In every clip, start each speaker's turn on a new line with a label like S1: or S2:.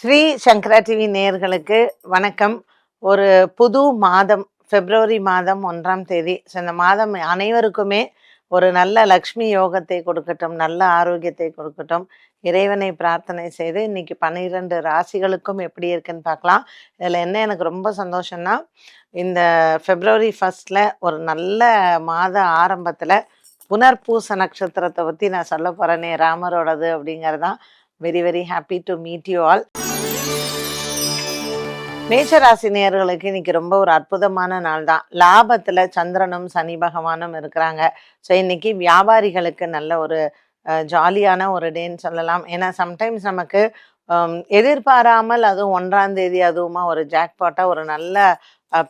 S1: ஸ்ரீ சங்கரா TV நேயர்களுக்கு வணக்கம். ஒரு புது மாதம் பிப்ரவரி மாதம் ஒன்றாம் தேதி. ஸோ இந்த மாதம் அனைவருக்குமே ஒரு நல்ல லக்ஷ்மி யோகத்தை கொடுக்கட்டும் நல்ல ஆரோக்கியத்தை கொடுக்கட்டும். இறைவனை பிரார்த்தனை செய்து இன்னைக்கு பன்னிரெண்டு ராசிகளுக்கும் எப்படி இருக்குன்னு பார்க்கலாம். இதில் என்ன எனக்கு ரொம்ப சந்தோஷம்னா இந்த பிப்ரவரி ஃபஸ்ட்டில் ஒரு நல்ல மாத ஆரம்பத்தில் புனர்பூச நட்சத்திரத்தை பற்றி நான் சொல்ல போகிறேனே ராமரோடது அப்படிங்கிறதான் very very happy to meet you all மேஷராசி நேர்களுக்கு இன்னைக்கு ரொம்ப ஒரு அற்புதமான நாள் தான். லாபத்துல சந்திரனும் சனி பகவானும் இருக்கிறாங்க. ஸோ இன்னைக்கு வியாபாரிகளுக்கு நல்ல ஒரு ஜாலியான ஒரு டேன்னு சொல்லலாம். ஏன்னா சம்டைம்ஸ் நமக்கு எதிர்பாராமல் அதுவும் ஒன்றாம் தேதி அதுவுமா ஒரு ஜாக்பாட்டா ஒரு நல்ல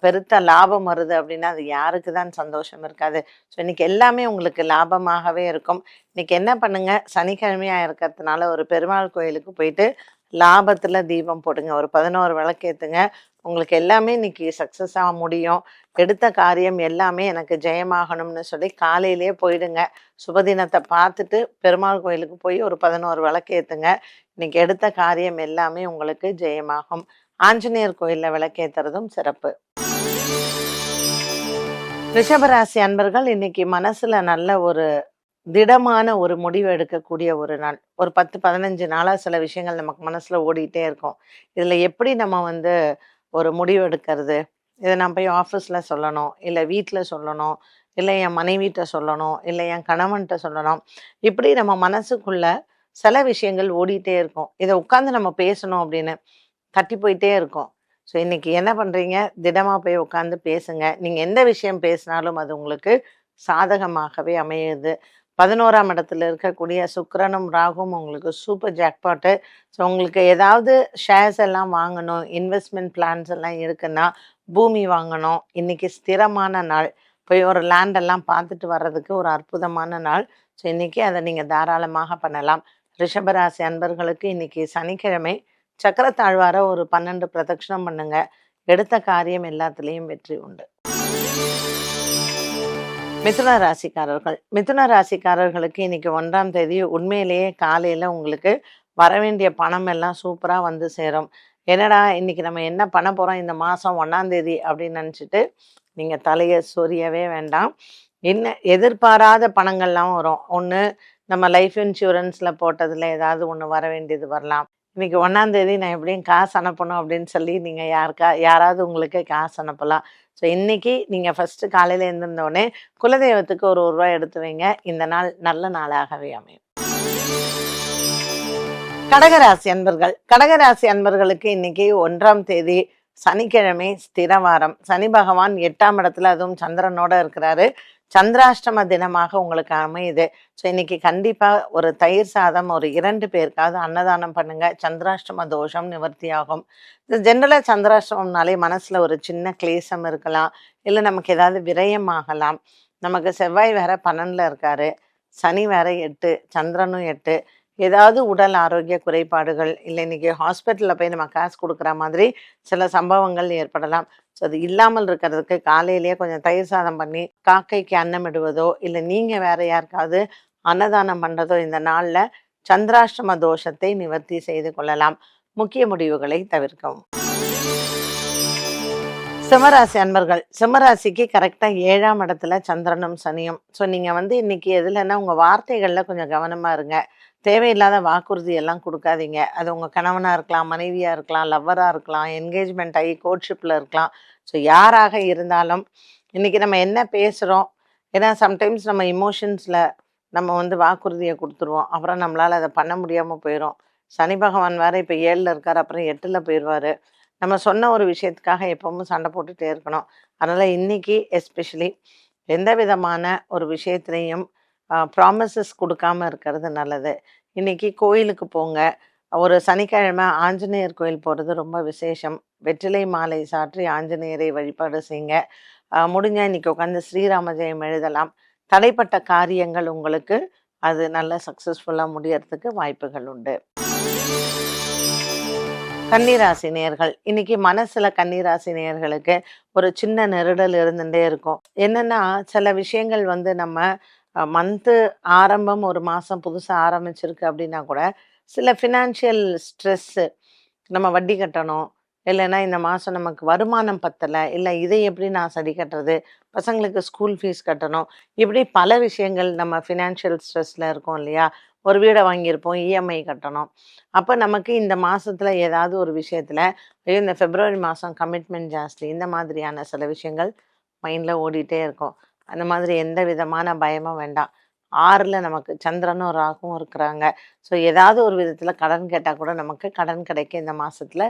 S1: பெருத்த லாபம் வருது அப்படின்னா அது யாருக்கு தான் சந்தோஷம் இருக்காது. ஸோ இன்னைக்கு எல்லாமே உங்களுக்கு லாபமாகவே இருக்கும். இன்னைக்கு என்ன பண்ணுங்க? சனிக்கிழமையா இருக்கிறதுனால ஒரு பெருமாள் கோயிலுக்கு போயிட்டு லாபத்தில் தீபம் போடுங்க. ஒரு பதினோரு விளக்கேத்துங்க. உங்களுக்கு எல்லாமே இன்னைக்கு சக்ஸஸ் ஆக முடியும். எடுத்த காரியம் எல்லாமே எனக்கு ஜெயமாகணும்னு சொல்லி காலையிலேயே போயிடுங்க. சுபதினத்தை பார்த்துட்டு பெருமாள் கோயிலுக்கு போய் ஒரு பதினோரு விளக்கேத்துங்க. இன்னைக்கு எடுத்த காரியம் எல்லாமே உங்களுக்கு ஜெயமாகும். ஆஞ்சநேயர் கோயிலில் விளக்கேத்துறதும் சிறப்பு. ரிஷபராசி அன்பர்கள் இன்னைக்கு மனசுல நல்ல ஒரு திடமான ஒரு முடிவு எடுக்கக்கூடிய ஒரு நாள். ஒரு பத்து பதினஞ்சு நாளாக சில விஷயங்கள் நமக்கு மனசில் ஓடிக்கிட்டே இருக்கும். இதில் எப்படி நம்ம வந்து ஒரு முடிவு எடுக்கிறது? இதை நான் போய் ஆஃபீஸில் சொல்லணும் இல்லை வீட்டில் சொல்லணும் இல்லை என் மனைவிட்ட சொல்லணும் இல்லை என் கணவன்கிட்ட சொல்லணும். இப்படி நம்ம மனசுக்குள்ள சில விஷயங்கள் ஓடிட்டே இருக்கும். இதை உட்காந்து நம்ம பேசணும் அப்படின்னு தட்டி போயிட்டே இருக்கும். ஸோ இன்றைக்கி என்ன பண்ணுறீங்க திடமாக போய் உட்காந்து பேசுங்க. நீங்கள் எந்த விஷயம் பேசினாலும் அது உங்களுக்கு சாதகமாகவே அமையுது. பதினோராம் இடத்துல இருக்கக்கூடிய சுக்கரனும் ராகும் உங்களுக்கு சூப்பர் ஜாக்பாட்டு ஸோ உங்களுக்கு ஏதாவது ஷேர்ஸ் எல்லாம் வாங்கணும் இன்வெஸ்ட்மெண்ட் பிளான்ஸ் எல்லாம் இருக்குன்னா பூமி வாங்கணும். இன்னைக்கு ஸ்திரமான நாள். போய் ஒரு லேண்ட் எல்லாம் பார்த்துட்டு வர்றதுக்கு ஒரு அற்புதமான நாள். ஸோ இன்றைக்கி அதை நீங்கள் தாராளமாக பண்ணலாம். ரிஷபராசி அன்பர்களுக்கு இன்றைக்கி சனிக்கிழமை சக்கரத்தாழ்வார ஒரு பன்னெண்டு பிரதட்சணம் பண்ணுங்கள் எடுத்த காரியம் எல்லாத்துலேயும் வெற்றி உண்டு. மிதுன ராசிக்காரர்கள். மிதுன ராசிக்காரர்களுக்கு இன்னைக்கு ஒன்றாம் தேதி உண்மையிலேயே காலையில உங்களுக்கு வர வேண்டிய பணம் எல்லாம் சூப்பரா வந்து சேரும். என்னடா இன்னைக்கு நம்ம என்ன பண்ண போறோம்? இந்த மாசம் ஒன்றாந்தேதி அப்படின்னு நினச்சிட்டு நீங்க தலையை சொரியவே வேண்டாம். என்ன எதிர்பாராத பணங்கள்லாம் வரும். ஒன்று நம்ம லைஃப் இன்சூரன்ஸில் போட்டதில் ஏதாவது ஒன்று வர வேண்டியது வரலாம். இன்னைக்கு ஒன்றாந்தேதி நான் எப்படியும் காசு அனுப்பணும் அப்படின்னு சொல்லி நீங்கள் யாருக்கா யாராவது உங்களுக்கு காசு அனுப்பலாம். ஸோ இன்னைக்கு நீங்க ஃபர்ஸ்ட் காலையில எழுந்திருந்தோடனே குலதெய்வத்துக்கு ஒரு ஒரு ரூபாய் எடுத்து வைங்க. இந்த நாள் நல்ல நாளாகவே அமையும். கடகராசி அன்பர்கள். கடகராசி அன்பர்களுக்கு இன்னைக்கு ஒன்றாம் தேதி சனிக்கிழமை ஸ்திரவாரம். சனி பகவான் எட்டாம் இடத்துல அதுவும் சந்திரனோட இருக்கிறாரு. சந்திராஷ்டம தினமாக உங்களுக்கு அமையுது. ஸோ இன்னைக்கு கண்டிப்பாக ஒரு தயிர் சாதம் ஒரு இரண்டு பேருக்காவது அன்னதானம் பண்ணுங்க. சந்திராஷ்டம தோஷம் நிவர்த்தி ஆகும் ஜென்ரலாக சந்திராஷ்டமம்னாலே மனசில் ஒரு சின்ன கிளேசம் இருக்கலாம். இல்லை நமக்கு ஏதாவது விரயம் ஆகலாம். நமக்கு செவ்வாய் வேற பன்னெண்டில் இருக்காரு. சனி வேற எட்டு சந்திரனும் எட்டு. ஏதாவது உடல் ஆரோக்கிய குறைபாடுகள் இல்லை இன்றைக்கி ஹாஸ்பிட்டலில் போய் நம்ம காசு கொடுக்குற மாதிரி சில சம்பவங்கள் ஏற்படலாம். ஸோ அது இல்லாமல் இருக்கிறதுக்கு காலையிலேயே கொஞ்சம் தயிர் சாதம் பண்ணி காக்கைக்கு அன்னமிடுவதோ இல்லை நீங்கள் வேற யாருக்காவது அன்னதானம் பண்ணுறதோ இந்த நாளில் சந்திராஷ்டம தோஷத்தை நிவர்த்தி செய்து கொள்ளலாம். முக்கிய முடிவுகளை தவிர்க்கவும். சிம்மராசி அன்பர்கள் சிம்மராசிக்கு கரெக்டாக ஏழாம் இடத்துல சந்திரனும் சனியும். ஸோ நீங்கள் வந்து இன்னைக்கு எதுலன்னா உங்கள் வார்த்தைகளில் கொஞ்சம் கவனமாக இருங்க. தேவையில்லாத வாக்குறுதி எல்லாம் கொடுக்காதீங்க. அது உங்கள் கணவனாக இருக்கலாம் மனைவியாக இருக்கலாம் லவ்வராக இருக்கலாம் என்கேஜ்மெண்ட் ஆகி கோட்ஷிப்பில் இருக்கலாம். ஸோ யாராக இருந்தாலும் இன்னைக்கு நம்ம என்ன பேசுகிறோம் ஏன்னா சம்டைம்ஸ் நம்ம இமோஷன்ஸில் நம்ம வந்து வாக்குறுதியை கொடுத்துருவோம். அப்புறம் நம்மளால் அதை பண்ண முடியாமல் போயிடும் சனி பகவான் வேற இப்போ ஏழில் இருக்கார் அப்புறம் எட்டில் போயிடுவார் நம்ம சொன்ன ஒரு விஷயத்துக்காக எப்பவும் சண்டை போட்டுகிட்டே இருக்கணும். அதனால் இன்னைக்கு எஸ்பெஷலி எந்த விதமான ஒரு விஷயத்துலையும் ப்ராமிசஸ் கொடுக்காம இருக்கிறது நல்லது. இன்னைக்கு கோயிலுக்கு போங்க. ஒரு சனிக்கிழமை ஆஞ்சநேயர் கோயில் போகிறது ரொம்ப விசேஷம். வெற்றிலை மாலை சாற்றி ஆஞ்சநேயரை வழிபாடு செய்யுங்க. முடிஞ்ச இன்றைக்கி உட்காந்து ஸ்ரீராம ஜெயம் எழுதலாம். தடைப்பட்ட காரியங்கள் உங்களுக்கு அது நல்ல சக்ஸஸ்ஃபுல்லாக முடியறதுக்கு வாய்ப்புகள் உண்டு. கன்னிராசி நேர்கள் இன்னைக்கு மனசுல கன்னிராசி நேர்களுக்கு ஒரு சின்ன நெருடல் இருந்துட்டே இருக்கும். என்னன்னா சில விஷயங்கள் வந்து நம்ம மந்த்து ஆரம்பம் ஒரு மாதம் புதுசாக ஆரம்பிச்சிருக்கு அப்படின்னா கூட சில ஃபினான்ஷியல் ஸ்ட்ரெஸ்ஸு நம்ம வட்டி கட்டணும். இல்லைன்னா இந்த மாதம் நமக்கு வருமானம் பத்தலை. இல்லை இதை எப்படி நான் சரி கட்டுறது? பசங்களுக்கு ஸ்கூல் ஃபீஸ் கட்டணும். இப்படி பல விஷயங்கள் நம்ம ஃபினான்ஷியல் ஸ்ட்ரெஸ்ஸில் இருக்கோம் இல்லையா? ஒரு வீடை வாங்கியிருப்போம் இஎம்ஐ கட்டணும். அப்போ நமக்கு இந்த மாதத்தில் ஏதாவது ஒரு விஷயத்தில் ஐயோ இந்த பிப்ரவரி மாதம் கமிட்மெண்ட் ஜாஸ்தி இந்த மாதிரியான சில விஷயங்கள் மைண்டில் ஓடிட்டே இருக்கும். அந்த மாதிரி எந்த விதமான பயமும் வேண்டாம். ஆறில் நமக்கு சந்திரனும் ராகும் இருக்கிறாங்க. ஸோ ஏதாவது ஒரு விதத்தில் கடன் கேட்டால் கூட நமக்கு கடன் கிடைக்க இந்த மாதத்தில்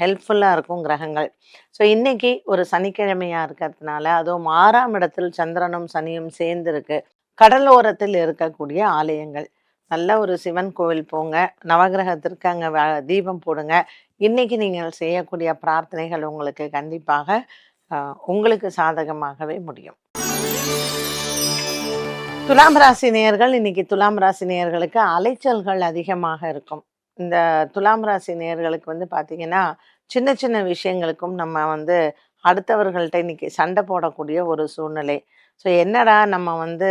S1: ஹெல்ப்ஃபுல்லாக இருக்கும் கிரகங்கள். ஸோ இன்றைக்கி ஒரு சனிக்கிழமையாக இருக்கிறதுனால அதுவும் ஆறாம் இடத்தில் சந்திரனும் சனியும் சேர்ந்துருக்கு கடலோரத்தில் இருக்கக்கூடிய ஆலயங்கள். நல்ல ஒரு சிவன் கோவில் போங்க. நவகிரகத்திற்கு அங்கே தீபம் போடுங்க. இன்னைக்கு நீங்கள் செய்யக்கூடிய பிரார்த்தனைகள் உங்களுக்கு கண்டிப்பாக உங்களுக்கு சாதகமாகவே முடியும். துலாம் ராசி நேயர்கள் இன்னைக்கு துலாம் ராசி நேயர்களுக்கு அலைச்சல்கள் அதிகமாக இருக்கும். இந்த துலாம் ராசி நேயர்களுக்கு வந்து பார்த்தீங்கன்னா சின்ன சின்ன விஷயங்களுக்கும் நம்ம வந்து அடுத்தவர்கள்ட்ட இன்னைக்கு சண்டை போடக்கூடிய ஒரு சூழ்நிலை. ஸோ என்னடா நம்ம வந்து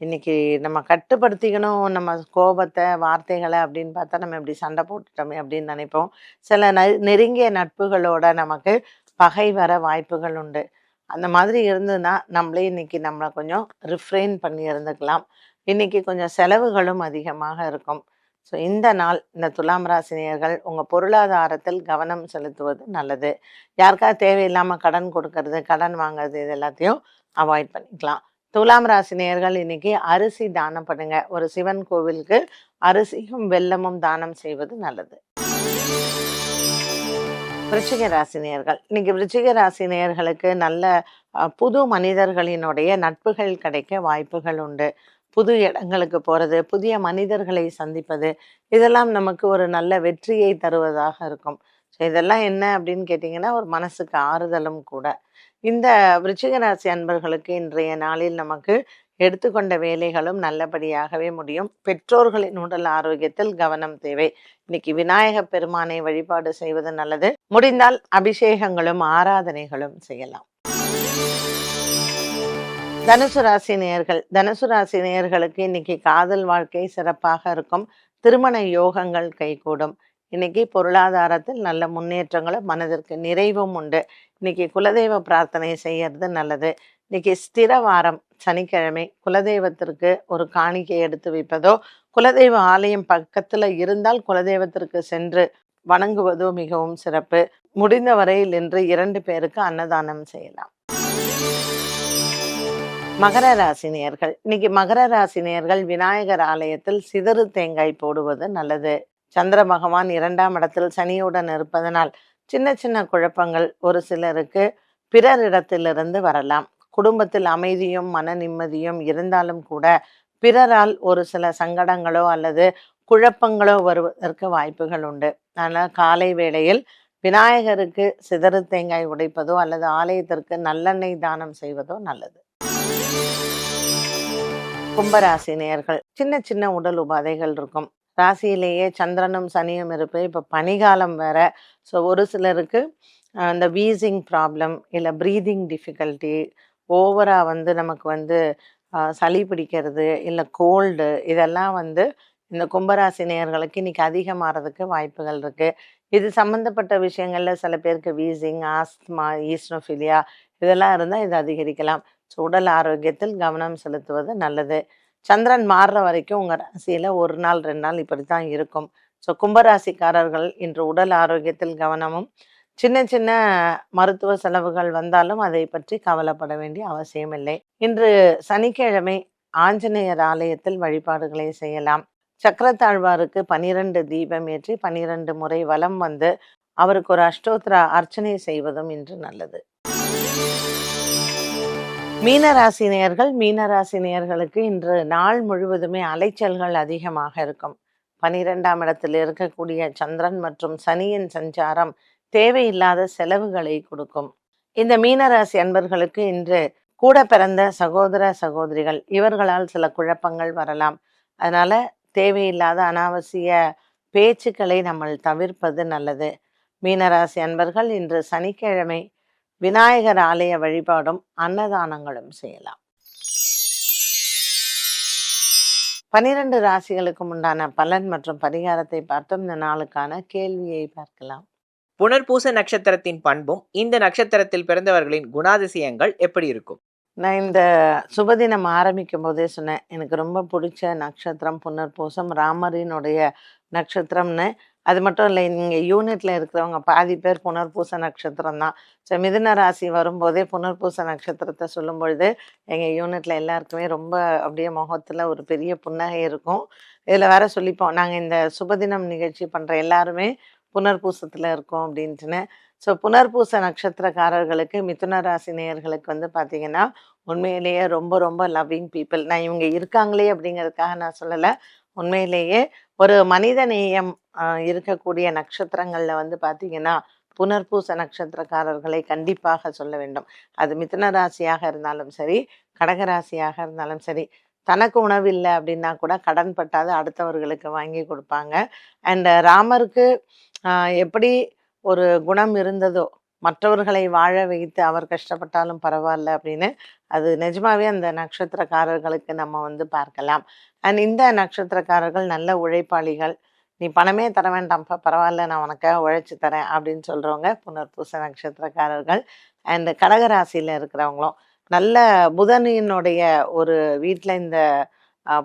S1: இன்னைக்கு நம்ம கட்டுப்படுத்திக்கணும் நம்ம கோபத்தை வார்த்தைகளை அப்படின்னு பார்த்தா நம்ம இப்படி சண்டை போட்டுட்டோமே அப்படின்னு நினைப்போம். சில நெ- நெருங்கிய நட்புகளோட நமக்கு பகை வர வாய்ப்புகள் உண்டு. அந்த மாதிரி இருந்ததுன்னா நம்மளே இன்னைக்கு நம்மளை கொஞ்சம் ரிஃப்ரெயின் பண்ணி இருந்துக்கலாம். இன்னைக்கு கொஞ்சம் செலவுகளும் அதிகமாக இருக்கும். ஸோ இந்த நாள் இந்த துலாம் ராசினியர்கள் உங்கள் பொருளாதாரத்தில் கவனம் செலுத்துவது நல்லது. யாருக்காவது தேவையில்லாமல் கடன் கொடுக்கறது கடன் வாங்குறது இது எல்லாத்தையும் அவாய்ட் பண்ணிக்கலாம். துலாம் ராசினியர்கள் இன்னைக்கு அரிசி தானம் பண்ணுங்க. ஒரு சிவன் கோவிலுக்கு அரிசியும் வெல்லமும் தானம் செய்வது நல்லது. விருச்சிக ராசினியர்கள். இன்னைக்கு விருச்சிக ராசினியர்களுக்கு நல்ல புது மனிதர்களினுடைய நட்புகள் கிடைக்க வாய்ப்புகள் உண்டு. புது இடங்களுக்கு போறது புதிய மனிதர்களை சந்திப்பது இதெல்லாம் நமக்கு ஒரு நல்ல வெற்றியை தருவதாக இருக்கும். ஸோ இதெல்லாம் என்ன அப்படின்னு கேட்டிங்கன்னா ஒரு மனசுக்கு ஆறுதலும் கூட. இந்த விருச்சிக ராசி அன்பர்களுக்கு இன்றைய நாளில் நமக்கு எடுத்துக்கொண்ட வேலைகளும் நல்லபடியாகவே முடியும். பெற்றோர்களின் உடல் ஆரோக்கியத்தில் கவனம் தேவை. இன்னைக்கு விநாயக பெருமானை வழிபாடு செய்வது நல்லது. முடிந்தால் அபிஷேகங்களும் ஆராதனைகளும் செய்யலாம். தனுசு ராசி நேயர்கள். தனுசு ராசி நேயர்களுக்கு இன்னைக்கு காதல் வாழ்க்கை சிறப்பாக இருக்கும். திருமண யோகங்கள் கைகூடும். இன்னைக்கு பொருளாதாரத்தில் நல்ல முன்னேற்றங்களும் மனதிற்கு நிறைவும் உண்டு. இன்னைக்கு குலதெய்வ பிரார்த்தனை செய்யறது நல்லது. இன்னைக்கு ஸ்திர வாரம் சனிக்கிழமை குலதெய்வத்திற்கு ஒரு காணிக்கை எடுத்து வைப்பதோ குலதெய்வ ஆலயம் பக்கத்துல இருந்தால் குலதெய்வத்திற்கு சென்று வணங்குவதோ மிகவும் சிறப்பு. முடிந்த வரையில் இன்று இரண்டு பேருக்கு அன்னதானம் செய்யலாம். மகர ராசினியர்கள் இன்னைக்கு மகர ராசினியர்கள் விநாயகர் ஆலயத்தில் சிதறு தேங்காய் போடுவது நல்லது. சந்திர பகவான் இரண்டாம் இடத்தில் சனியுடன் இருப்பதனால் சின்ன சின்ன குழப்பங்கள் ஒரு சிலருக்கு பிறரிடத்திலிருந்து வரலாம். குடும்பத்தில் அமைதியும் மன நிம்மதியும் இருந்தாலும் கூட பிறரால் ஒரு சில சங்கடங்களோ அல்லது குழப்பங்களோ வருவதற்கு வாய்ப்புகள் உண்டு. ஆனால் காலை வேளையில் விநாயகருக்கு சிதறு தேங்காய் உடைப்பதோ அல்லது ஆலயத்திற்கு நல்லெண்ணெய் தானம் செய்வதோ நல்லது. கும்பராசி நேர்கள் சின்ன சின்ன உடல் உபாதைகள் இருக்கும். ராசியிலேயே சந்திரனும் சனியும் இருப்பு. இப்போ பனிகாலம் வேற. ஸோ ஒரு சிலருக்கு அந்த வீசிங் ப்ராப்ளம் இல்லை ப்ரீதிங் டிஃபிகல்ட்டி ஓவராக வந்து நமக்கு வந்து சளி பிடிக்கிறது இல்லை கோல்டு இதெல்லாம் வந்து இந்த கும்பராசி நேயர்களுக்கு இன்னைக்கு அதிகமாகிறதுக்கு வாய்ப்புகள் இருக்குது இது சம்மந்தப்பட்ட விஷயங்களில் சில பேருக்கு வீசிங் ஆஸ்துமா ஈஸ்னோஃபிலியா இதெல்லாம் இருந்தால் இது அதிகரிக்கலாம். ஸோ உடல் ஆரோக்கியத்தில் கவனம் செலுத்துவது நல்லது. சந்திரன் மாறுற வரைக்கும் உங்கள் ராசியில் ஒரு நாள் ரெண்டு நாள் இப்படி தான் இருக்கும். ஸோ கும்பராசிக்காரர்கள் இன்று உடல் ஆரோக்கியத்தில் கவனமும் சின்ன சின்ன மருத்துவ செலவுகள் வந்தாலும் அதை பற்றி கவலைப்பட வேண்டிய அவசியமில்லை இன்று சனிக்கிழமை ஆஞ்சநேயர் ஆலயத்தில் வழிபாடுகளை செய்யலாம். சக்கரத்தாழ்வாருக்கு பனிரெண்டு தீபம் ஏற்றி பனிரெண்டு முறை வலம் வந்து அவருக்கு ஒரு அஷ்டோத்திர அர்ச்சனை செய்வதும் இன்று நல்லது. மீனராசினியர்கள் மீனராசினியர்களுக்கு இன்று நாள் முழுவதுமே அலைச்சல்கள் அதிகமாக இருக்கும். பனிரெண்டாம் இடத்தில் இருக்கக்கூடிய சந்திரன் மற்றும் சனியின் சஞ்சாரம் தேவையில்லாத செலவுகளை கொடுக்கும். இந்த மீனராசி அன்பர்களுக்கு இன்று கூட பிறந்த சகோதர சகோதரிகள் இவர்களால் சில குழப்பங்கள் வரலாம். அதனால தேவையில்லாத அனாவசிய பேச்சுக்களை நம்ம தவிர்ப்பது நல்லது. மீனராசி அன்பர்கள் இன்று சனிக்கிழமை விநாயகர் ஆலய வழிபாடும் அன்னதானங்களும் செய்யலாம். பனிரெண்டு ராசிகளுக்கும் உண்டான பலன் மற்றும் பரிகாரத்தை பார்த்தோம் இந்த நாளுக்கான கேள்வியை பார்க்கலாம்.
S2: புனர்பூச நட்சத்திரத்தின் பண்பும் இந்த நட்சத்திரத்தில் பிறந்தவர்களின் குணாதிசயங்கள் எப்படி இருக்கும்?
S1: நான் இந்த சுபதினம் ஆரம்பிக்கும் போதே சொன்னேன் எனக்கு ரொம்ப பிடிச்ச நட்சத்திரம் புனர்பூசம் ராமரினுடைய நட்சத்திரம்னு. அது மட்டும் இல்லை இங்கே யூனிட்ல இருக்கிறவங்க பாதி பேர் புனர்பூச நட்சத்திரம் தான். ஸோ மிதுன ராசி வரும்போதே புனர்பூச நட்சத்திரத்தை சொல்லும் பொழுது எங்கள் யூனிட்ல எல்லாருக்குமே ரொம்ப அப்படியே முகத்தில் ஒரு பெரிய புன்னகை இருக்கும். இதில் வேற சொல்லிப்போம் நாங்கள் இந்த சுபதினம் நிகழ்ச்சி பண்ணுற எல்லாருமே புனர்பூசத்தில் இருக்கோம் அப்படின்ட்டுன்னு. ஸோ புனர்பூச நட்சத்திரக்காரர்களுக்கு மிதுன ராசி நேயர்களுக்கு வந்து பார்த்தீங்கன்னா உண்மையிலேயே ரொம்ப ரொம்ப லவ்விங் பீப்புள் நான் இவங்க இருக்காங்களே அப்படிங்கிறதுக்காக நான் சொல்லலை. உண்மையிலேயே ஒரு மனித நேயம் இருக்கக்கூடிய நட்சத்திரங்களில் வந்து பார்த்தீங்கன்னா புனர்பூச நட்சத்திரக்காரர்களை கண்டிப்பாக சொல்ல வேண்டும். அது மிதன ராசியாக இருந்தாலும் சரி கடகராசியாக இருந்தாலும் சரி தனக்கு உணவில்லை அப்படின்னா கூட கடன் பட்டாது அடுத்தவர்களுக்கு வாங்கி கொடுப்பாங்க. அண்ட் ராமருக்கு எப்படி ஒரு குணம் இருந்ததோ மற்றவர்களை வாழ வைத்து அவர் கஷ்டப்பட்டாலும் பரவாயில்ல அப்படின்னு அது நிஜமாவே அந்த நட்சத்திரக்காரர்களுக்கு நம்ம வந்து பார்க்கலாம். அண்ட் இந்த நட்சத்திரக்காரர்கள் நல்ல உழைப்பாளிகள் நீ பணமே தர வேண்டாம்ப்பா பரவாயில்ல நான் உனக்காக உழைச்சி தரேன் அப்படின்னு சொல்கிறவங்க புனர்பூச நட்சத்திரக்காரர்கள் அண்ட் கடகராசியில் இருக்கிறவங்களும் நல்ல புதனினுடைய ஒரு வீட்டில் இந்த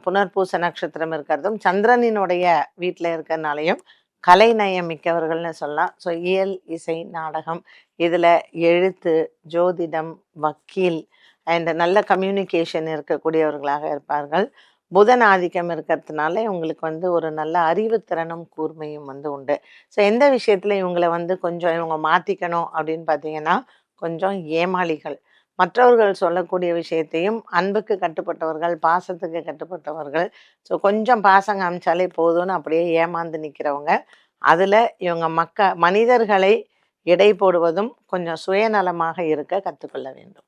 S1: புனர்பூச நட்சத்திரம் இருக்கிறதும் சந்திரனினுடைய வீட்டில் இருக்கிறனாலையும் கலை நயம் மிக்கவர்கள்னு சொல்லலாம். ஸோ இயல் இசை நாடகம் இதில் எழுத்து ஜோதிடம் வக்கீல் அண்ட் நல்ல கம்யூனிகேஷன் இருக்கக்கூடியவர்களாக இருப்பார்கள். புதன் ஆதிக்கம் இருக்கிறதுனால இவங்களுக்கு வந்து ஒரு நல்ல அறிவுத்திறனும் கூர்மையும் வந்து உண்டு. ஸோ எந்த விஷயத்தில் இவங்களை வந்து கொஞ்சம் இவங்க மாற்றிக்கணும் அப்படின்னு பார்த்தீங்கன்னா கொஞ்சம் ஏமாளிகள். மற்றவர்கள் சொல்லக்கூடிய விஷயத்தையும் அன்புக்கு கட்டுப்பட்டவர்கள் பாசத்துக்கு கட்டுப்பட்டவர்கள். ஸோ கொஞ்சம் பாசம் காமிச்சாலே போதும்னு அப்படியே ஏமாந்து நிற்கிறவங்க அதில் இவங்க மக்க மனிதர்களை எடை போடுவதும் கொஞ்சம் சுயநலமாக இருக்க கற்றுக்கொள்ள வேண்டும்.